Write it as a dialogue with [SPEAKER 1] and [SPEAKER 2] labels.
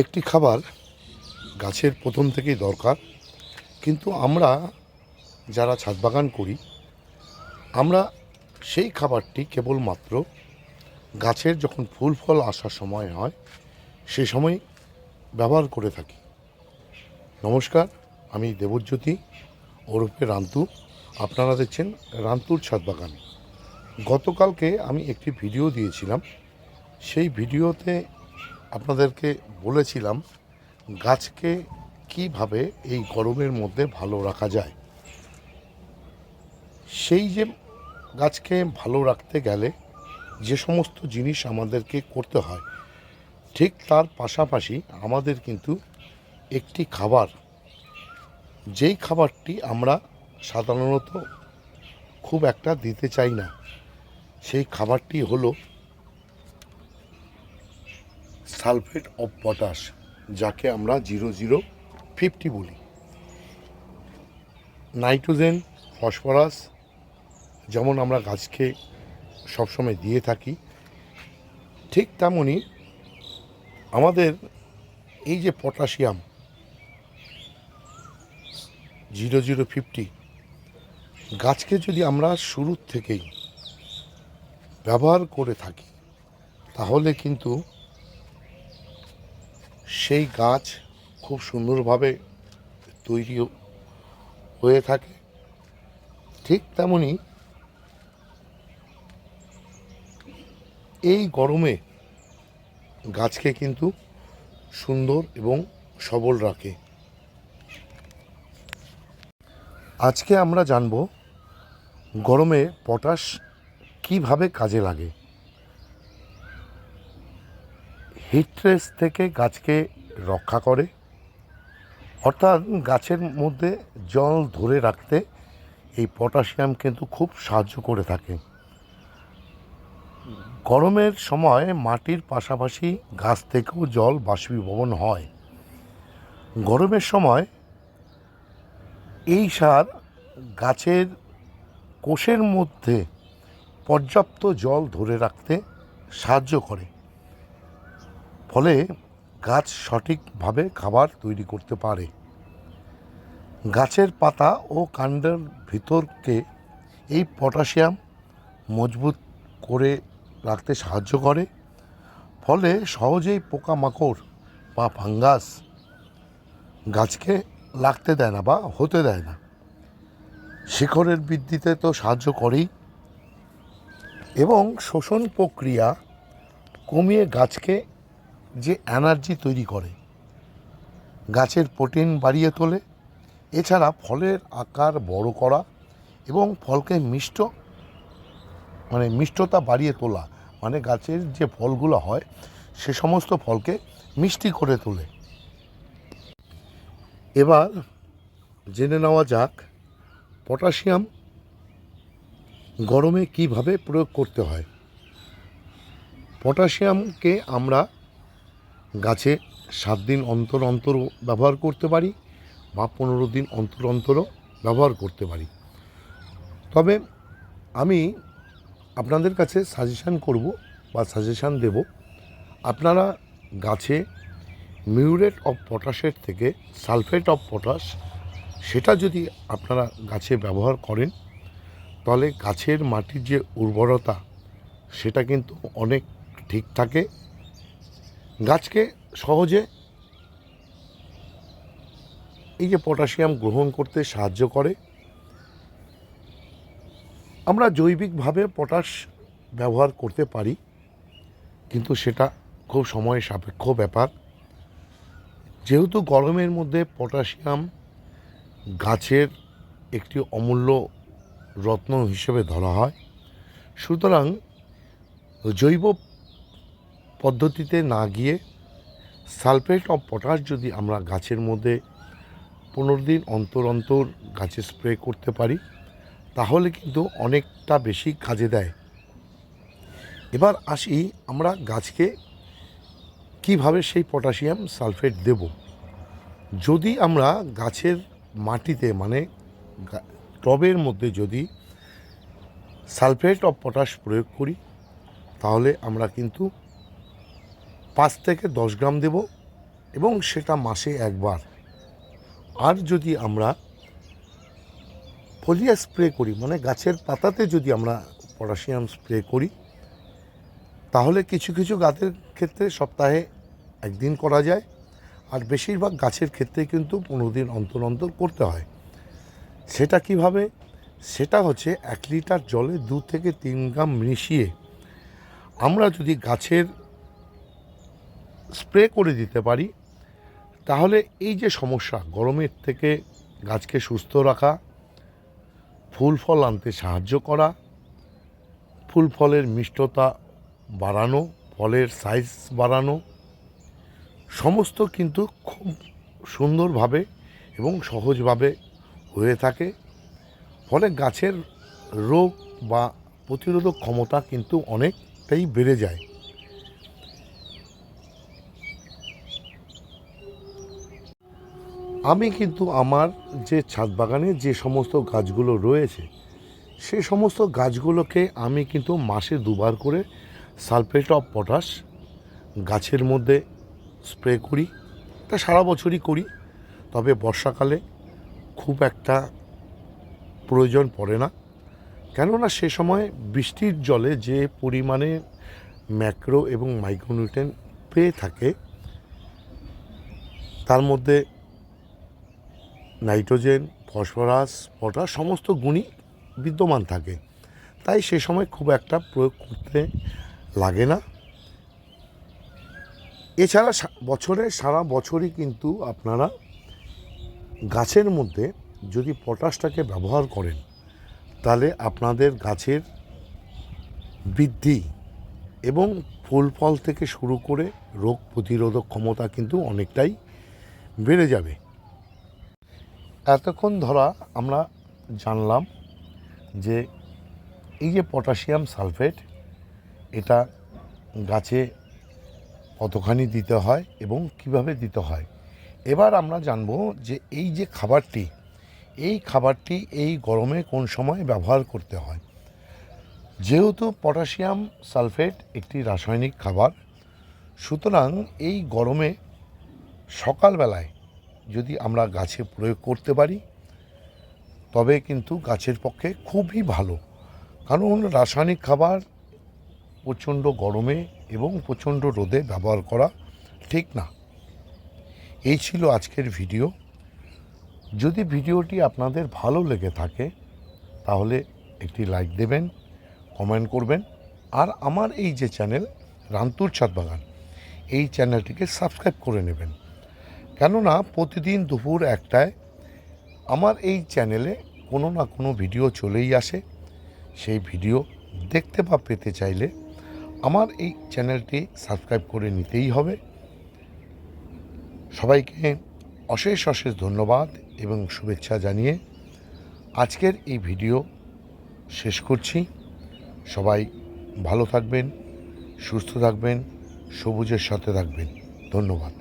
[SPEAKER 1] একটি খাবার গাছের প্রথম থেকেই দরকার। কিন্তু আমরা যারা ছাদ বাগান করি, আমরা সেই খাবারটি কেবলমাত্র গাছের যখন ফুল ফল আসার সময় হয়, সে সময় ব্যবহার করে থাকি। নমস্কার, আমি দেবজ্যোতি, ওরফে রান্তু। আপনারা দেখছেন রান্তুর ছাদ বাগান। গতকালকে আমি একটি ভিডিও দিয়েছিলাম। সেই ভিডিওতে আপনাদেরকে বলেছিলাম গাছকে কীভাবে এই গরমের মধ্যে ভালো রাখা যায়। সেই যে গাছকে ভালো রাখতে গেলে যে সমস্ত জিনিস আমাদেরকে করতে হয়, ঠিক তার পাশাপাশি আমাদের কিন্তু একটি খাবার, যেই খাবারটি আমরা সাধারণত খুব একটা দিতে চাই না, সেই খাবারটি হলো সালফেট অফ পটাশ, যাকে আমরা জিরো জিরো ফিফটি বলি। নাইট্রোজেন, ফসফরাস যেমন আমরা গাছকে সবসময় দিয়ে থাকি, ঠিক তেমনই আমাদের এই যে পটাশিয়াম, জিরো জিরো ফিফটি, গাছকে যদি আমরা শুরুর থেকেই ব্যবহার করে থাকি, তাহলে কিন্তু সেই গাছ খুব সুন্দরভাবে তৈরি হয়ে থাকে। ঠিক তেমনি এই গরমে গাছকে কিন্তু সুন্দর এবং সবল রাখে। আজকে আমরা জানব গরমে পটাশ কীভাবে কাজে লাগে। হিট্রেস থেকে গাছকে রক্ষা করে, অর্থাৎ গাছের মধ্যে জল ধরে রাখতে এই পটাশিয়াম কিন্তু খুব সাহায্য করে থাকে। গরমের সময় মাটির পাশাপাশি গাছ থেকেও জল বাষ্পীভবন হয়। গরমের সময় এই সার গাছের কোষের মধ্যে পর্যাপ্ত জল ধরে রাখতে সাহায্য করে। ফলে গাছ সঠিকভাবে খাবার তৈরি করতে পারে। গাছের পাতা ও কাণ্ডের ভিতরকে এই পটাশিয়াম মজবুত করে রাখতে সাহায্য করে। ফলে সহজেই পোকামাকড় বা ফাঙ্গাস গাছকে লাগতে দেয় না বা হতে দেয় না। শিখরের বৃদ্ধিতে তো সাহায্য করেই। এবং শোষণ প্রক্রিয়া কমিয়ে গাছকে যে এনার্জি তৈরি করে। গাছের প্রোটিন বাড়িয়ে তোলে, এছাড়া ফলের আকার বড় করা এবং ফলকে মিষ্ট মানে মিষ্টতা বাড়িয়ে তোলা মানে গাছের যে ফলগুলো হয়, সে সমস্ত ফলকে মিষ্টি করে তোলে। এবার জেনে নেওয়া যাক পটাশিয়াম গরমে কীভাবে প্রয়োগ করতে হয়। পটাশিয়ামকে আমরা গাছে সাত দিন অন্তর অন্তর ব্যবহার করতে পারি বা পনেরো দিন অন্তর অন্তরও ব্যবহার করতে পারি। তবে আমি আপনাদের কাছে সাজেশান করব বা সাজেশান দেব, আপনারা গাছে মিউরেট অফ পটাশের থেকে সালফেট অফ পটাশ সেটা যদি আপনারা গাছে ব্যবহার করেন, তাহলে গাছের মাটির যে উর্বরতা সেটা কিন্তু অনেক ঠিক থাকে। গাছকে সহজে এই যে পটাশিয়াম গ্রহণ করতে সাহায্য করে। আমরা জৈবিকভাবে পটাশ ব্যবহার করতে পারি, কিন্তু সেটা খুব সময় সাপেক্ষ ব্যাপার। যেহেতু গরমের মধ্যে পটাশিয়াম গাছের একটি অমূল্য রত্ন হিসেবে ধরা হয়, সুতরাং জৈব পদ্ধতিতে না গিয়ে সালফেট অফ পটাশ যদি আমরা গাছের মধ্যে পনেরো দিন অন্তর অন্তর গাছে স্প্রে করতে পারি, তাহলে কিন্তু অনেকটা বেশি কাজে দেয়। এবার আসি আমরা গাছকে কীভাবে সেই পটাশিয়াম সালফেট দেব। যদি আমরা গাছের মাটিতে মানে টবের মধ্যে যদি সালফেট অফ পটাশ প্রয়োগ করি, তাহলে আমরা কিন্তু পাঁচ থেকে দশ গ্রাম দেব এবং সেটা মাসে একবার। আর যদি আমরা ফলিয়া স্প্রে করি মানে গাছের পাতাতে যদি আমরা পটাশিয়াম স্প্রে করি, তাহলে কিছু কিছু গাছের ক্ষেত্রে সপ্তাহে একদিন করা যায়, আর বেশিরভাগ গাছের ক্ষেত্রে কিন্তু পনেরো দিন অন্তর অন্তর করতে হয়। সেটা কীভাবে? সেটা হচ্ছে এক লিটার জলে দু থেকে তিন গ্রাম মিশিয়ে আমরা যদি গাছের স্প্রে করে দিতে পারি, তাহলে এই যে সমস্যা, গরমের থেকে গাছকে সুস্থ রাখা, ফুল ফল আনতে সাহায্য করা, ফুল ফলের মিষ্টতা বাড়ানো, ফলের সাইজ বাড়ানো, সমস্ত কিন্তু খুব সুন্দরভাবে এবং সহজভাবে হয়ে থাকে। ফলে গাছের রোগ বা প্রতিরোধক ক্ষমতা কিন্তু অনেকটাই বেড়ে যায়। আমি কিন্তু আমার যে ছাদ বাগানে যে সমস্ত গাছগুলো রয়েছে, সে সমস্ত গাছগুলোকে আমি কিন্তু মাসে দুবার করে সালফেট অফ পটাশ গাছের মধ্যে স্প্রে করি, তা সারা বছরই করি, তবে বর্ষাকালে খুব একটা প্রয়োজন পড়ে না। কেননা সে সময় বৃষ্টির জলে যে পরিমাণে ম্যাক্রো এবং মাইক্রোনিউট্রেন পেয়ে থাকে, তার মধ্যে নাইট্রোজেন, ফসফরাস, পটাশ সমস্ত গুণই বিদ্যমান থাকে। তাই সে সময় খুব একটা প্রয়োগ করতে লাগে না। এছাড়া বছরে সারা বছরই কিন্তু আপনারা গাছের মধ্যে যদি পটাশটাকে ব্যবহার করেন, তাহলে আপনাদের গাছের বৃদ্ধি এবং ফুল ফল থেকে শুরু করে রোগ প্রতিরোধক ক্ষমতা কিন্তু অনেকটাই বেড়ে যাবে। এতক্ষণ ধরা আমরা জানলাম যে এই যে পটাশিয়াম সালফেট, এটা গাছে কতখানি দিতে হয় এবং কীভাবে দিতে হয়। এবার আমরা জানব যে এই যে খাবারটি, এই খাবারটি এই গরমে কোন সময় ব্যবহার করতে হয়। যেহেতু পটাশিয়াম সালফেট একটি রাসায়নিক খাবার, সুতরাং এই গরমে সকালবেলায় যদি আমরা গাছে প্রয়োগ করতে পারি, তবে কিন্তু গাছের পক্ষে খুবই ভালো। কারণ রাসায়নিক খাবার প্রচণ্ড গরমে এবং প্রচণ্ড রোদে ব্যবহার করা ঠিক না। এই ছিল আজকের ভিডিও। যদি ভিডিওটি আপনাদের ভালো লেগে থাকে, তাহলে একটি লাইক দেবেন, কমেন্ট করবেন, আর আমার এই যে চ্যানেল রান্তুর ছাদ বাগান, এই চ্যানেলটিকে সাবস্ক্রাইব করে নেবেন। কেননা প্রতিদিন দুপুর একটায় আমার এই চ্যানেলে কোনো না কোনো ভিডিও চলেই আসে। সেই ভিডিও দেখতে বা পেতে চাইলে আমার এই চ্যানেলটি সাবস্ক্রাইব করে নিতেই হবে। সবাইকে অশেষ অশেষ ধন্যবাদ এবং শুভেচ্ছা জানিয়ে আজকের এই ভিডিও শেষ করছি। সবাই ভালো থাকবেন, সুস্থ থাকবেন, সবুজের সাথে থাকবেন। ধন্যবাদ।